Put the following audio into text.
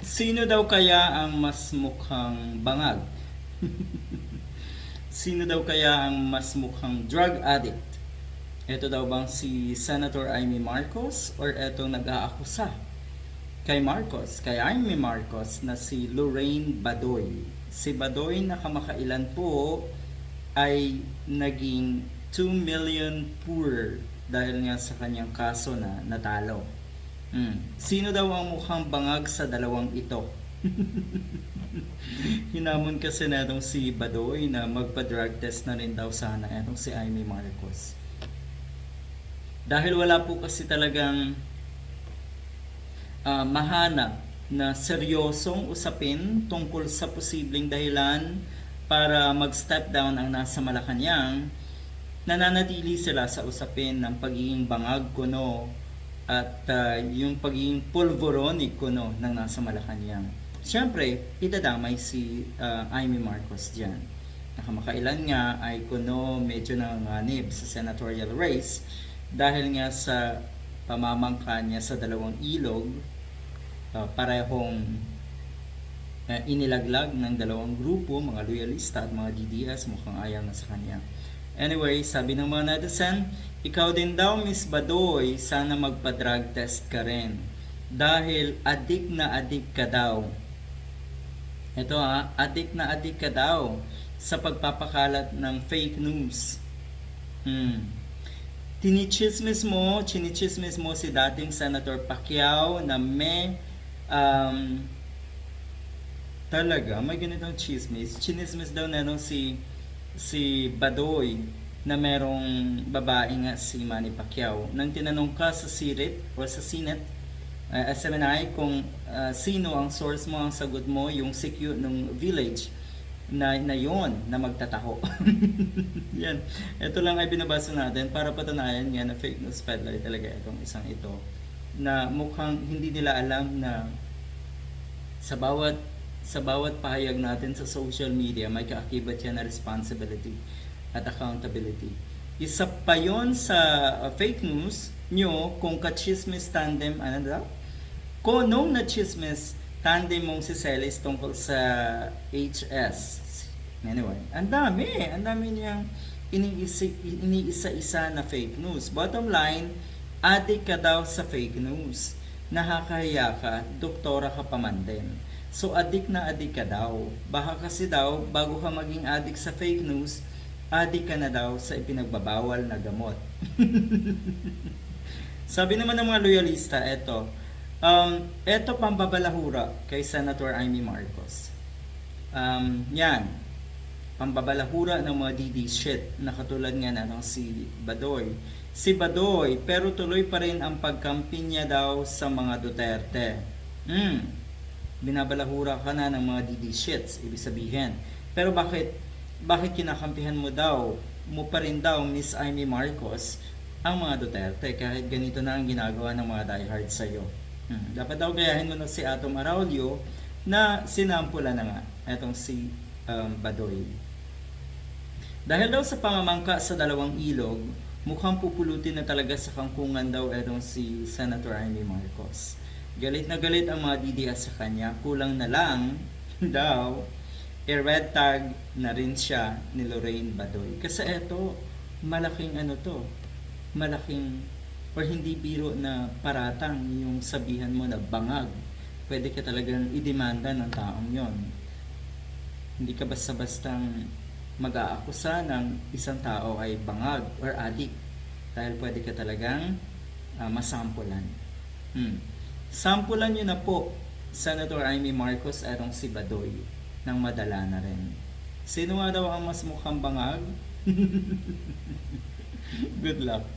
Sino daw kaya ang mas mukhang bangag? Sino daw kaya ang mas mukhang drug addict? Ito daw bang si Senator Amy Marcos or etong nag-aakusa kay Marcos, kay Amy Marcos na si Lorraine Badoy. Si Badoy na kamakailan po ay naging 2 million poor dahil nga sa kanyang kaso na natalo. Hmm. Sino daw ang mukhang bangag sa dalawang ito? Hinamon kasi na itong si Badoy na magpa-drug test na rin daw sana itong si Amy Marcos. Dahil wala po kasi talagang ah, mahanap na seryosong usapin tungkol sa posibleng dahilan para mag-step down ang nasa Malacanang, nananatili sila sa usapin ng pagiging bangag kuno at ah, yung pagiging polvoronic kuno ng nasa Malacanang. Siyempre, idadamay si ah, Amy Marcos dyan. Nakamakailan nga ay kuno medyo nanganib sa senatorial race dahil nga sa pamamangka niya sa dalawang ilog, ah, parehong uh, inilaglag ng dalawang grupo, mga loyalista at mga DDS, mukhang ayaw na sa kanya. Anyway, sabi ng mga netizen, ikaw din daw Miss Badoy, sana magpa-drug test ka rin. Dahil adik na adik ka daw. Ito ha, adik na adik ka daw sa pagpapakalat ng fake news. Hmm. Tinichismis mo, chinichismis mo si dating Senator Pacquiao na may um, talaga, may ganitong chismis. Chinismis daw na nung si si Badoy na merong babae nga si Manny Pacquiao. Nang tinanong ka sa Senate o sa Senate, uh, SMNI, kung uh, sino ang source mo, ang sagot mo, yung CQ ng village na, na yon na magtataho. Yan. Ito lang ay binabasa natin para patunayan nga na fake news peddler talaga itong isang ito na mukhang hindi nila alam na sa bawat sa bawat pahayag natin sa social media may kaakibat yan na responsibility at accountability. Isa pa yon sa uh, fake news nyo kung ka-chismis tandem ano daw? Kung na-chismis tandem mong si Celis tungkol sa HS. Anyway, ang dami, ang dami niyang iniisa, iniisa-isa na fake news. Bottom line, adik ka daw sa fake news. Nakakahiya ka, doktora ka pa man din. So adik na adik ka daw. Baka kasi daw, bago ka maging adik sa fake news, adik ka na daw sa ipinagbabawal na gamot. Sabi naman ng mga loyalista, eto, um, eto pambabalahura kay Senator Amy Marcos. Um, yan, pambabalahura ng mga DD shit na katulad nga na ng si Badoy. Si Badoy, pero tuloy pa rin ang pagkampi niya daw sa mga Duterte. Hmm, binabalahura ka na ng mga DD shits, ibig sabihin. Pero bakit, bakit kinakampihan mo daw, mo pa rin daw Miss Amy Marcos, ang mga Duterte kahit ganito na ang ginagawa ng mga diehard sa'yo. Hmm. Dapat daw gayahin mo na si Atom Araulio na sinampula na nga etong si um, Badoy. Dahil daw sa pamamangka sa dalawang ilog, mukhang pupulutin na talaga sa kangkungan daw etong si Senator Amy Marcos. Galit na galit ang mga DDS sa kanya, kulang na lang daw i-red tag na rin siya ni Lorraine Badoy. Kasi eto, malaking ano to, malaking or hindi biro na paratang yung sabihan mo na bangag. Pwede ka talagang idemanda ng taong yon. Hindi ka basta-bastang mag-aakusa ng isang tao ay bangag or adik dahil pwede ka talagang uh, masampulan. Hmm. Sampulan nyo na po Senator Amy Marcos atong si Badoy nang madala na rin. Sino nga daw ang mas mukhang bangag? Good luck.